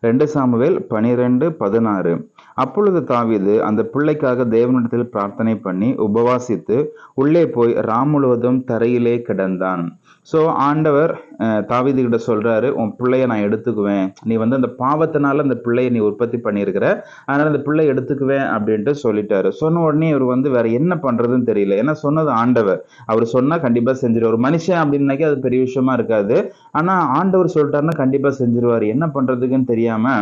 ரெண்டு சாமுவேல் பனிரெண்டு பதினாறு. அப்பொழுது தாவீது அந்த பிள்ளைக்காக தேவனிடத்தில் பிரார்த்தனை பண்ணி உபவாசித்து உள்ளே போய் ராம் முழுவதும் தரையிலே கிடந்தான். ஸோ ஆண்டவர் தாவீது கிட்ட சொல்றாரு உன் பிள்ளைய நான் எடுத்துக்குவேன். நீ வந்து அந்த பாவத்தினால அந்த பிள்ளையை நீ உற்பத்தி பண்ணியிருக்கிற. அதனால அந்த பிள்ளை எடுத்துக்குவேன் அப்படின்ட்டு சொல்லிட்டாரு. சொன்ன உடனே இவர் வந்து வேற என்ன பண்றதுன்னு தெரியல. ஏன்னா சொன்னது ஆண்டவர். அவர் சொன்னா கண்டிப்பா செஞ்சிருவார். ஒரு மனுஷன் அப்படின்னாக்கி அது பெரிய விஷயமா இருக்காது. ஆனா ஆண்டவர் சொல்லிட்டாருன்னா கண்டிப்பா செஞ்சிருவார். என்ன பண்றதுக்குன்னு தெரியாம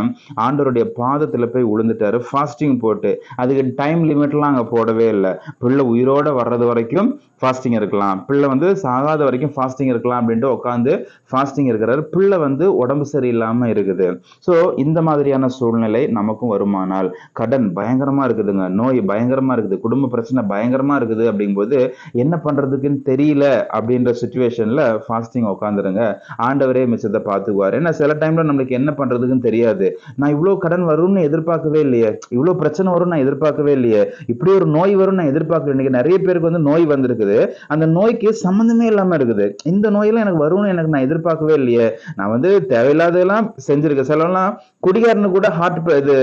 ஆண்டவருடைய பாதத்துல போய் விழுந்துட்டாரு ஃபாஸ்டிங் போட்டு அதுக்கு டைம் லிமிட்லாம் அங்கே போடவே இல்லை. பிள்ளை உயிரோட வர்றது வரைக்கும் ஃபாஸ்டிங் இருக்கலாம். பிள்ளை வந்து சாகாத வரைக்கும் ஃபாஸ்டிங் இருக்கலாம் அப்படின்ட்டு உட்காந்து ஃபாஸ்டிங் இருக்கிறாரு. பிள்ளை வந்து உடம்பு சரியில்லாமல் இருக்குது. ஸோ இந்த மாதிரியான சூழ்நிலை நமக்கும் வருமானால் கடன் பயங்கரமாக இருக்குதுங்க. நோய் பயங்கரமாக இருக்குது. குடும்ப பிரச்சனை பயங்கரமாக இருக்குது அப்படிங்கும்போது என்ன பண்ணுறதுக்குன்னு தெரியல அப்படின்ற சுச்சுவேஷனில் ஃபாஸ்டிங் உட்காந்துருங்க ஆண்டவரே மிச்சத்தை பார்த்துக்குவார். ஏன்னா சில டைமில் நம்மளுக்கு என்ன பண்ணுறதுக்குன்னு தெரியாது. நான் இவ்வளோ கடன் வரும்னு எதிர்பார்க்கவே இல்லையே. இவ்வளோ பிரச்சனை வரும் நான் எதிர்பார்க்கவே இல்லையே. இப்படி ஒரு நோய் வரும்னு நான் எதிர்பார்க்கல. இன்னைக்கு நிறைய பேருக்கு வந்து நோய் வந்திருக்குது. அந்த நோய்க்கு சம்மந்தமே இல்லாம இருக்குது. இந்த நோயெல்லாம் எனக்கு வரும்னு எனக்கு நான் எதிர்பார்க்கவே இல்லையே. நான் வந்து தேவையில்லாததெல்லாம் செஞ்சிருக்கேன். சிலவெல்லாம் குடிகாரனு கூட ஹார்ட் இது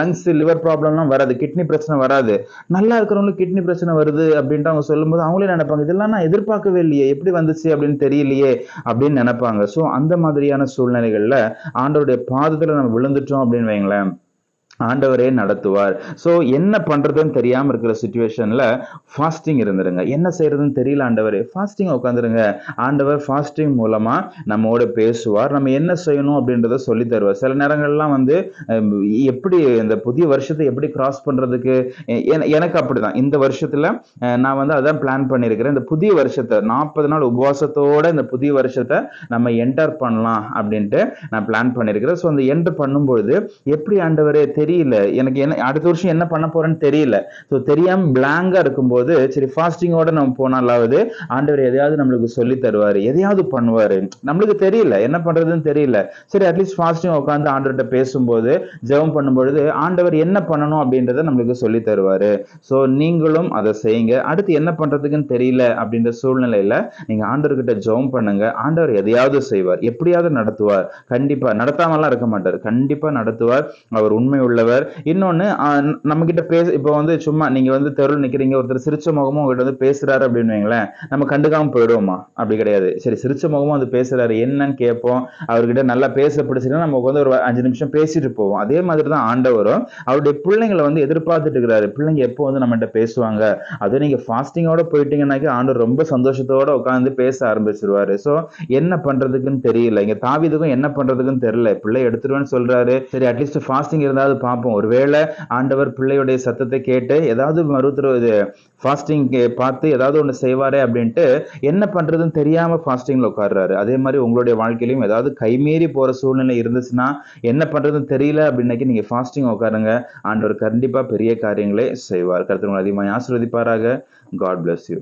லங்ஸ் லிவர் ப்ராப்ளம்லாம் வராது. கிட்னி பிரச்சனை வராது. நல்லா இருக்கிறவங்களுக்கு கிட்னி பிரச்சனை வருது அப்படின்ட்டு அவங்க சொல்லும்போது அவங்களே நினைப்பாங்க இதெல்லாம் நான் எதிர்பார்க்கவே இல்லையே. எப்படி வந்துச்சு அப்படின்னு தெரியலையே. அப்படின்னு நினைப்பாங்க. ஸோ அந்த மாதிரியான சூழ்நிலைகள்ல ஆண்டோருடைய பாதத்துல நம்ம விழுந்துட்டோம் அப்படின்னு வைங்களேன். ஆண்டவரே நடத்துவார். ஸோ என்ன பண்ணுறதுன்னு தெரியாமல் இருக்கிற சுச்சுவேஷனில் ஃபாஸ்டிங் இருந்துருங்க. என்ன செய்கிறதுன்னு தெரியல ஆண்டவரே. ஃபாஸ்டிங் உட்காந்துருங்க ஆண்டவர் ஃபாஸ்டிங் மூலமாக நம்மோட பேசுவார். நம்ம என்ன செய்யணும் அப்படின்றத சொல்லி தருவார். சில நேரங்கள்லாம் வந்து எப்படி இந்த புதிய வருஷத்தை எப்படி கிராஸ் பண்ணுறதுக்கு எனக்கு என- எனக்கு அப்படிதான். இந்த வருஷத்தில் நான் வந்து அதான் பிளான் பண்ணியிருக்கிறேன் இந்த புதிய வருஷத்தை நாற்பது நாள் உபவாசத்தோட இந்த புதிய வருஷத்தை நம்ம என்டர் பண்ணலாம் அப்படின்ட்டு நான் பிளான் பண்ணியிருக்கிறேன் ஸோ அந்த என்டர் பண்ணும்பொழுது எப்படி ஆண்டவரே தெரியல. எனக்கு என்ன அடுத்த வருஷம் என்ன பண்ண போறேன்னு தெரியல. ஸோ தெரியாம பிளாங்கா இருக்கும்போது சரி ஃபாஸ்டிங்கோட நம்ம போனாலாவது ஆண்டவர் எதையாவது நம்மளுக்கு சொல்லி தருவாரு. எதையாவது பண்ணுவாரு. நம்மளுக்கு தெரியல. என்ன பண்றதுன்னு தெரியல. சரி அட்லீஸ்ட் ஃபாஸ்டிங் உட்காந்து ஆண்டவர்கிட்ட பேசும்போது ஜெபம் பண்ணும்பொழுது ஆண்டவர் என்ன பண்ணணும் அப்படின்றத நம்மளுக்கு சொல்லி தருவாரு. ஸோ நீங்களும் அதை செய்யுங்க. அடுத்து என்ன பண்றதுக்குன்னு தெரியல அப்படின்ற சூழ்நிலையில நீங்க ஆண்டவர்கிட்ட ஜெபம் பண்ணுங்க. ஆண்டவர் எதையாவது செய்வார். எப்படியாவது நடத்துவார். கண்டிப்பா நடத்தாமலாம் இருக்க மாட்டார். கண்டிப்பா நடத்துவார். அவர் உண்மை உள்ளவர். இன்னொன்னு நம்ம கிட்ட பேச இப்போ வந்து சும்மா நீங்க வந்து தெருவில் நிக்கிறீங்க ஒருத்தர் சிரிச்ச முகமும் உங்ககிட்ட வந்து பேசுறாரு அப்படின்னு வைங்களேன் நம்ம கண்டுக்காம போயிடுவோமா? அப்படி கிடையாது. சரி சிரிச்ச முகமும் வந்து பேசுறாரு என்னன்னு கேட்போம். அவர்கிட்ட நல்லா பேச பிடிச்சிருந்தா நம்ம வந்து ஒரு அஞ்சு நிமிஷம் பேசிட்டு போவோம். அதே மாதிரி தான் ஆண்டவரும் அவருடைய பிள்ளைங்களை வந்து எதிர்பார்த்துட்டு இருக்கிறாரு. பிள்ளைங்க எப்போ வந்து நம்மகிட்ட பேசுவாங்க? அதுவும் நீங்க ஃபாஸ்டிங்கோட போயிட்டீங்கன்னாக்கா ஆண்டவர் ரொம்ப சந்தோஷத்தோட உட்காந்து பேச ஆரம்பிச்சிருவாரு. ஸோ என்ன பண்றதுக்குன்னு தெரியல. இங்க தாவிதுக்கும் என்ன பண்றதுக்குன்னு தெரியல. பிள்ளை எடுத்துருவேன்னு சொல்றாரு. சரி அட்லீஸ்ட் ஃபாஸ்டிங் இருந்தாவது பார்ப்போம். ஒருவேளை ஆண்டவர் பிள்ளையுடைய சத்தத்தை கேட்டு ஏதாவது மருத்துவ இது ஃபாஸ்டிங் பார்த்து ஏதாவது ஒன்று செய்வாரே அப்படின்ட்டு என்ன பண்ணுறதுன்னு தெரியாமல் ஃபாஸ்டிங்கில் உட்காடுறாரு அதே மாதிரி உங்களுடைய வாழ்க்கையிலையும் ஏதாவது கைமீறி போகிற சூழ்நிலை இருந்துச்சுன்னா என்ன பண்ணுறதுன்னு தெரியல அப்படின்னாக்கி நீங்கள் ஃபாஸ்டிங் உட்காருங்க. ஆண்டவர் கண்டிப்பாக பெரிய காரியங்களே செய்வார். கருத்து அதிகமாக ஆசிர்வதிப்பாராக. God bless you